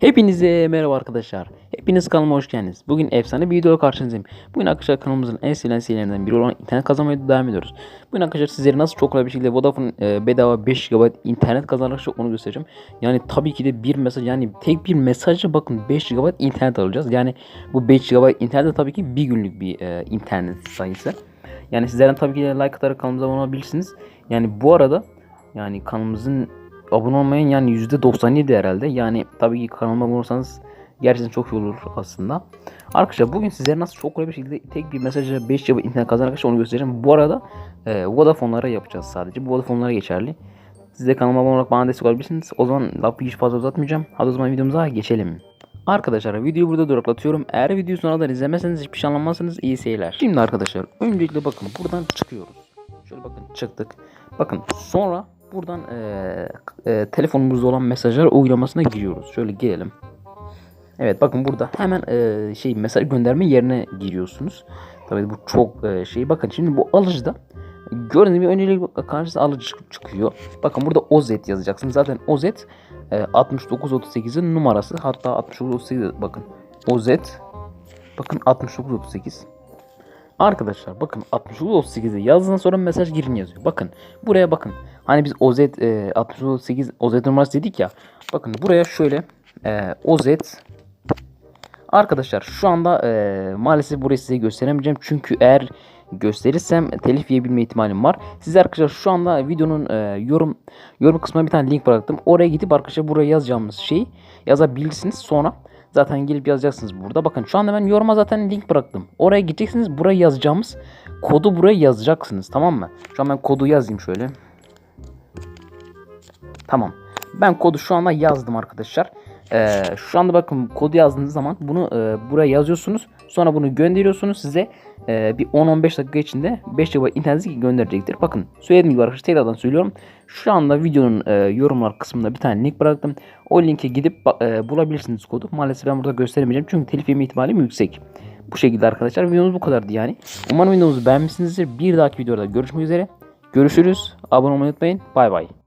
Hepinize merhaba arkadaşlar. Hepiniz kanalıma hoş geldiniz. Bugün efsane bir videoyla karşınızdayım. Bugün arkadaşlar kanalımızın en sevilen serilerinden biri olan internet kazanmaya devam ediyoruz. Bugün arkadaşlar sizlere nasıl çok kolay bir şekilde Vodafone e, bedava 5 GB internet kazanarak onu göstereceğim. Yani tabii ki de bir mesaj yani tek bir mesajla bakın 5 GB internet alacağız. Yani bu 5 GB internet de tabii ki bir günlük bir e, internet sayısı. Yani sizlerden tabii ki de like atarak kanalımıza abone olabilirsiniz. Yani bu arada yani kanalımızın abone olmayan yani %97 herhalde. Yani tabii ki kanalıma abone olursanız gerçekten çok iyi olur aslında. Arkadaşlar bugün sizlere nasıl çok kolay bir şekilde tek bir mesajla 5 GB internet kazanarak arkadaşlar onu göstereceğim. Bu arada e, Vodafone'lara yapacağız sadece. Bu Vodafone'lara geçerli. Siz de kanalıma abone olarak bana destek olabilirsiniz. O zaman lafı hiç fazla uzatmayacağım. Hadi o zaman videomuza geçelim. Arkadaşlar videoyu burada duraklatıyorum. Eğer videoyu sonradan izlemezseniz hiçbir şey anlamazsınız. İyi seyirler. Şimdi arkadaşlar öncelikle bakın buradan çıkıyoruz. Şöyle bakın çıktık. Bakın sonra buradan eee e, telefonumuzda olan mesajlar uygulamasına giriyoruz. Şöyle gelelim. Evet bakın burada hemen eee, şey mesaj gönderme yerine giriyorsunuz. Tabii bu çok eee, şey. Bakın şimdi bu alıcıda gördüğünüz gibi öncelikle karşısına alıcı çık- çıkıyor. Bakın burada OZ yazacaksınız. Zaten OZ e, 6938'in numarası. Hatta 6938 bakın. OZ bakın 6938. Arkadaşlar bakın 6938'e yazdığından sonra mesaj girin yazıyor. Bakın buraya bakın. Hani biz OZ e, 6938 OZ numarası dedik ya. Bakın buraya şöyle e, OZ Arkadaşlar şu anda e, maalesef burayı size gösteremeyeceğim. Çünkü eğer gösterirsem telif yiyebilme ihtimalim var. Size arkadaşlar şu anda videonun e, yorum yorum kısmına bir tane link bıraktım. Oraya gidip arkadaşlar buraya yazacağımız şeyi yazabilirsiniz. Sonra zaten gelip yazacaksınız burada. Bakın şu anda ben yoruma zaten link bıraktım. Oraya gideceksiniz. Buraya yazacağımız kodu buraya yazacaksınız. Tamam mı? Şu an ben kodu yazayım şöyle. Tamam. Ben kodu şu anda yazdım arkadaşlar. Ee, şu anda bakın kodu yazdığınız zaman bunu e, buraya yazıyorsunuz. Sonra bunu gönderiyorsunuz. Size e, bir 10-15 dakika içinde 5 GB internet gönderecektir. Bakın söylediğim gibi arkadaşlar tekrardan söylüyorum. Şu anda videonun e, yorumlar kısmında bir tane link bıraktım. O linke gidip e, bulabilirsiniz kodu. Maalesef ben burada gösteremeyeceğim çünkü telif yeme ihtimalim yüksek. Bu şekilde arkadaşlar videomuz bu kadardı yani. Umarım videomuzu beğenmişsinizdir. Bir dahaki videoda görüşmek üzere. Görüşürüz. Abone olmayı unutmayın. Bay bay.